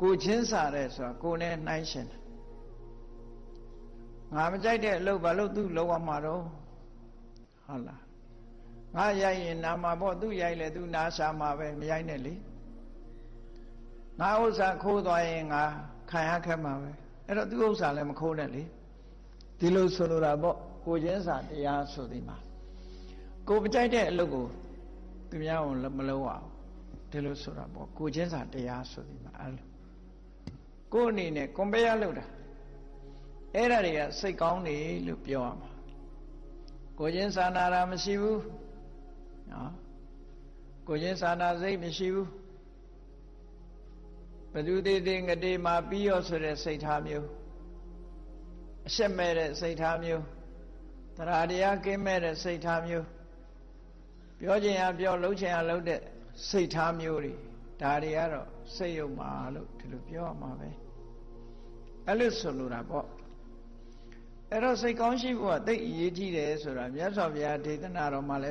ကိုချင်းစားတဲ့ဆိုတာကိုနဲ့နှိုင်းရှင်တယ်ငါမကြိုက်တဲ့အလုပ်ဘာလို့သူ့လောက်ရမှာတော့ဟုတ်လားငါရိုက်ရင်နာမှာပေါ့သူရိုက်လေသူနာရှာမှာပဲမရိုက်နဲ့လေငါဥစ္စာခိုးသွားရင်ငါခံရခက်မှာပဲအဲ့တော့သူဥစ္စာလည်းမခိုးနဲ့လေဒီလိုဆိုလိုတာပေါ့ကိုချင်းစာတရားဆိုဒီမှာကိုမကြိုက်တဲ့အလုပ်ကိုသူများကိုမလုပ်အောင်ဒီလိုဆိုတာပေါ့ကိုချင်းစာတရားဆိုဒီမှာအဲ့လို ကိုအနေနဲ့ကွန်ပယာလုပ်တာအဲ့ဒါတွေကစိတ်ကောင်းတယ်လို့ပြောရမှာကိုချင်းစာနာတာမရှိဘူးနော်ကိုချင်းစာနာစိတ်မရှိဘူးဘဒုသေးသေးငတေမှာပြီးရောဆိုတဲ့စိတ်ထားမျိုးအရှက်မဲ့တဲ့စိတ်ထားမျိုးတရားတရားကင်းမဲ့တဲ့စိတ်ထားမျိုးပြောချင်ရပြောလှုပ်ချင်ရလှုပ်တဲ့စိတ်ထားမျိုးတွေ ဒါတွေကတော့စိတ်ယုံမှာလို့ဒီလိုပြောရမှာပဲအဲ့လိုဆိုလိုတာပေါ့အဲ့တော့စိတ်ကောင်းရှိဖို့ကတိတ်အရေးကြီးတယ်ဆိုတာမြတ်စွာဘုရားဒေသနာတော်မှာလည်း